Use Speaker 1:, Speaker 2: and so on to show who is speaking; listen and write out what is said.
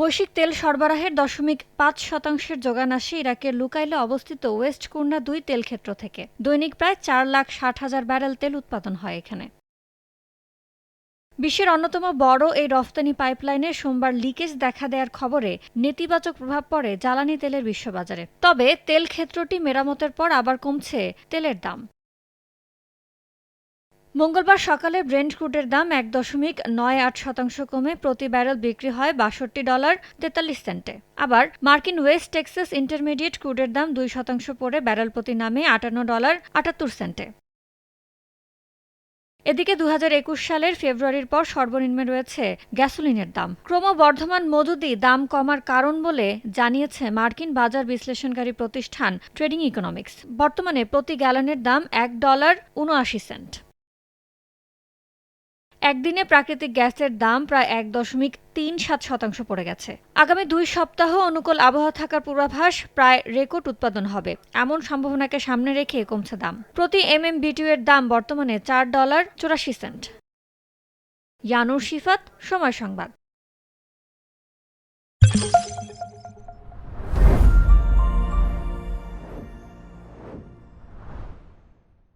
Speaker 1: বৈশ্বিক তেল সরবরাহের দশমিক পাঁচ শতাংশের যোগান আসে ইরাকের লুকাইলে অবস্থিত ওয়েস্ট কুর্না দুই তেল ক্ষেত্র থেকে। দৈনিক প্রায় চার লাখ ষাট হাজার ব্যারেল তেল উৎপাদন হয় এখানে। বিশ্বের অন্যতম বড় এই রফতানি পাইপলাইনে সোমবার লিকেজ দেখা দেওয়ার খবরে নেতিবাচক প্রভাব পড়ে জ্বালানি তেলের বিশ্ববাজারে। তবে তেল ক্ষেত্রটি মেরামতের পর আবার কমছে তেলের দাম। মঙ্গলবার সকালে ব্রেন্ট ক্রুডের দাম এক দশমিক নয় আট শতাংশ কমে প্রতি ব্যারেল বিক্রি হয় বাষট্টি ডলার তেতাল্লিশ সেন্টে আবার মার্কিন ওয়েস্ট টেক্সাস ইন্টারমিডিয়েট ক্রুডের দাম দুই শতাংশ পড়ে ব্যারেল প্রতি নামে আটান্ন ডলার আটাত্তর সেন্টে এদিকে দু হাজার একুশ সালের ফেব্রুয়ারির পর সর্বনিম্নে রয়েছে গ্যাসোলিনের দাম। ক্রমবর্ধমান মজুদি দাম কমার কারণ বলে জানিয়েছে মার্কিন বাজার বিশ্লেষণকারী প্রতিষ্ঠান ট্রেডিং ইকোনমিক্স। বর্তমানে প্রতি গ্যালনের দাম এক ডলার উনআশি সেন্ট একদিনে প্রাকৃতিক গ্যাসের দাম প্রায় এক দশমিক তিন সাত শতাংশ পড়ে গেছে। আগামী দুই সপ্তাহ অনুকূল আবহাওয়া থাকার পূর্বাভাস প্রায় রেকর্ড উৎপাদন হবে। এমন সম্ভাবনাকে সামনে রেখে কমছে দাম। প্রতি এম এম বিটিউ এর দাম বর্তমানে চার ডলার চুরাশি সেন্ট। ইয়ানুর শিফাত, সময় সংবাদ।